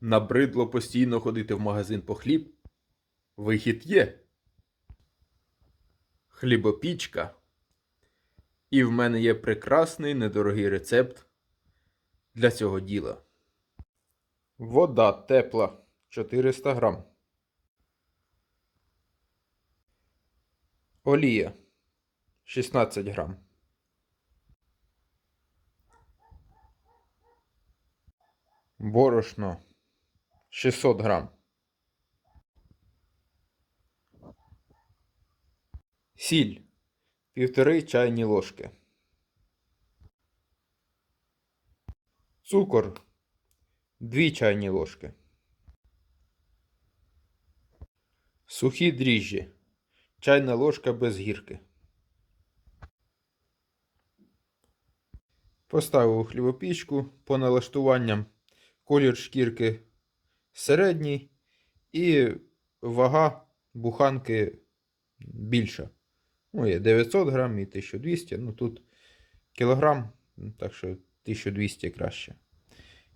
Набридло постійно ходити в магазин по хліб. Вихід є. Хлібопічка. І в мене є прекрасний недорогий рецепт для цього діла. Вода тепла 400 грам. Олія 16 грам. Борошно 600 грам. Сіль півтори чайні ложки. Цукор 2 чайні ложки. Сухі дріжджі. Чайна ложка без гірки. Поставив у хлібопічку по налаштуванням колір шкірки середній і вага буханки більша. Ну, є 900 грам і 1200, ну тут кілограм, ну, так що 1200 краще.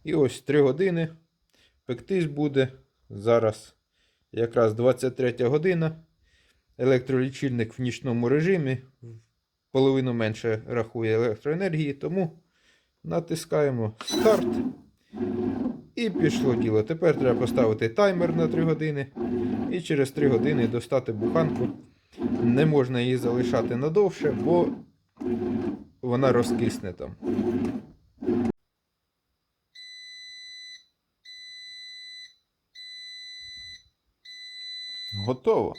І ось 3 години пектись буде. Зараз якраз 23 година. Електролічильник в нічному режимі. Половину менше рахує електроенергії, тому натискаємо старт. І пішло діло. Тепер треба поставити таймер на 3 години. І через 3 години достати буханку. Не можна її залишати надовше, бо вона розкисне там. Готово.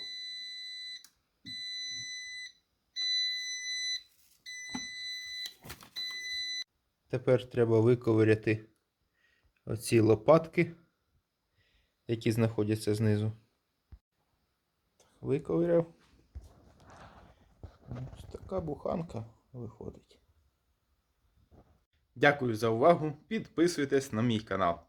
Тепер треба виковиряти оці лопатки, які знаходяться знизу. Виковиряв. Ось така буханка виходить. Дякую за увагу. Підписуйтесь на мій канал.